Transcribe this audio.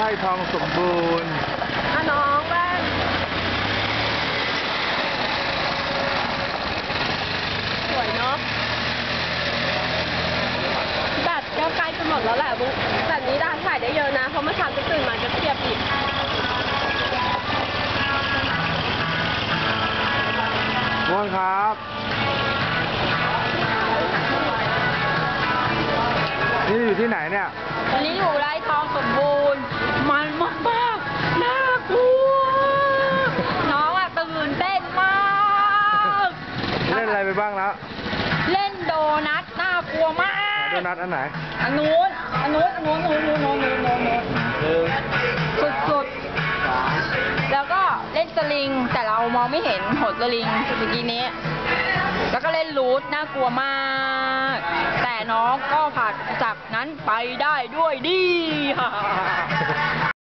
ร่ทองสมบูรณ์อะน้องแว่นสวยเนาะแบตก็ใกล้จะหมดแล้วแหละบุ๊คแต่นี้ได้ถ่ายได้เยอะนะ เพราะเมื่อเช้าจะตื่นมาจะเทียบอีก ม่วงครับ นี่อยู่ที่ไหนเนี่ย วันนี้อยู่ไร่ทองสมบูรณ์ ล่นอะไรไปบ้างแล้ว เล่นโดนัทน่ากลัวมาโดกนัทอันไหน อันนู้น อันนู้น อันนู้นนู้นนู้นนู้นนู้นนู้นนู้นสุดสุดๆแล้วก็เล่นสลิงแต่เรามองไม่เห็นโหดสลิงเมื่อกี้นี้ แล้วก็เล่นรูทน่ากลัวมาก แต่น้องก็ผ่านจากนั้นไปได้ด้วยดีฮ่าฮ่า